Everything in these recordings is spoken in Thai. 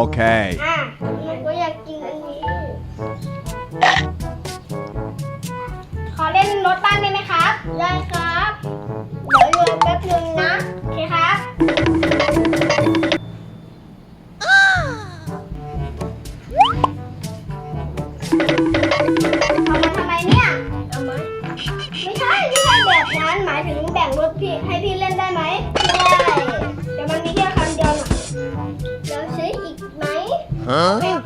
Okay. อะหนูก็อยากกินอันนี้ ขอเล่นรถบ้างได้ไหมครับ ได้ครับ เดี๋ยวโยนแป๊บนึงนะ โอเคครับ เอามาทำไมเนี่ย เอามา ไม่ใช่ ไม่ใช่แบบนั้น หมายถึงแบ่งรถพี่ให้พี่เล่น 嗯？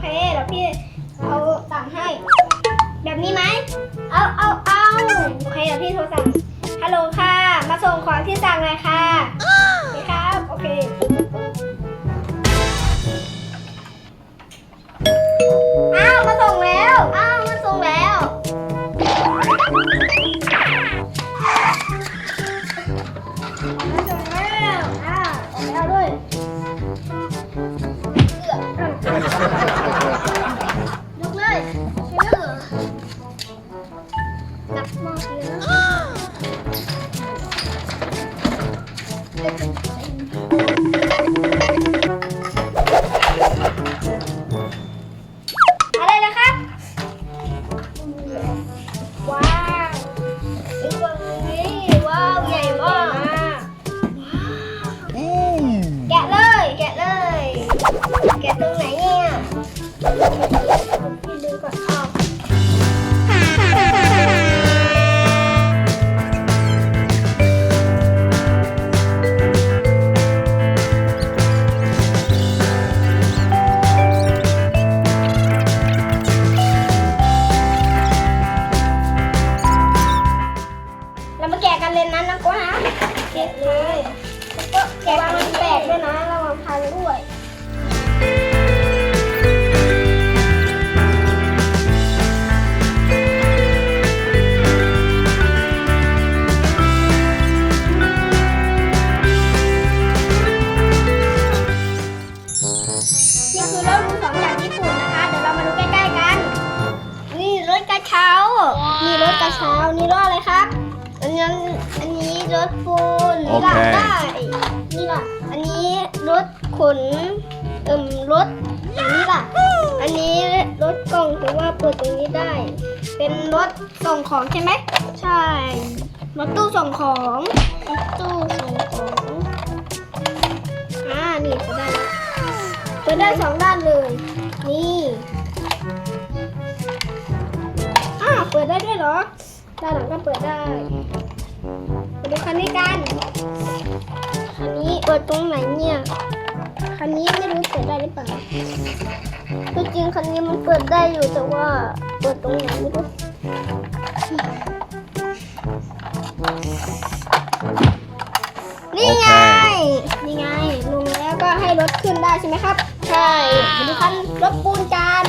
นี่รถกระเช้านี่รถอะไรครับ อันนั้นอันนี้รถปูนนี่ล่ะโอเคได้นี่ล่ะ อันนี้รถขนเอิ่มรถอันนี้ล่ะ อันนี้รถกล่องถือว่าเปิดตรงนี้ได้ เป็นรถส่งของใช่ไหมใช่รถตู้ส่งของรถตู้ส่งของอ่านี่ก็ได้ละเปิดได้สองด้านเลย นี่ เปิดได้ด้วยเหรอด้านหลังก็เปิดได้มาดูคันนี้กันคันนี้เปิดตรงไหนเนี่ยคันนี้ไม่รู้เปิดได้หรือเปล่าคือจริงคันนี้มันเปิดได้อยู่แต่ว่าเปิดตรงไหนไม่รู้นี่ไง นี่ไงลงแล้วก็ให้รถขึ้นได้ใช่ไหมครับ ใช่มาดูคันรถปูนกัน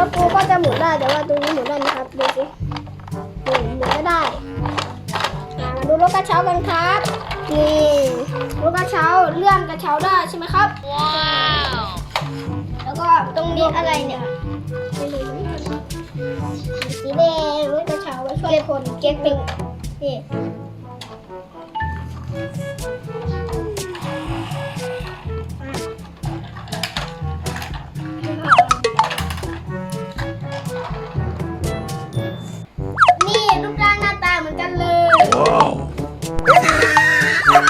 อ่ารถปูนก็จะหมุนได้แต่ว่าตรงนี้หมุนได้ไหมครับดูสิหมุนหมุนไม่ได้อ่ามาดูรถกระเช้ากันครับนี่รถกระเช้าเลื่อนกระเช้าได้ใช่ไหมครับว้าวแล้วก็ตรงนี้อะไรเนี่ยสีแดงรถกระเช้าไว้ช่วยคนเก็บเป็นนี่ อย่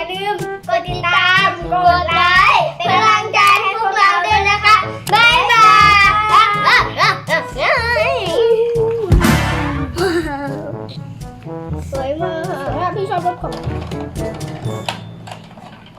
าลืมกดติดตาม กดไลค์ เป็นกำลังใจให้พวกเราด้วยนะคะบายสวยมากพี่ชอบรถของ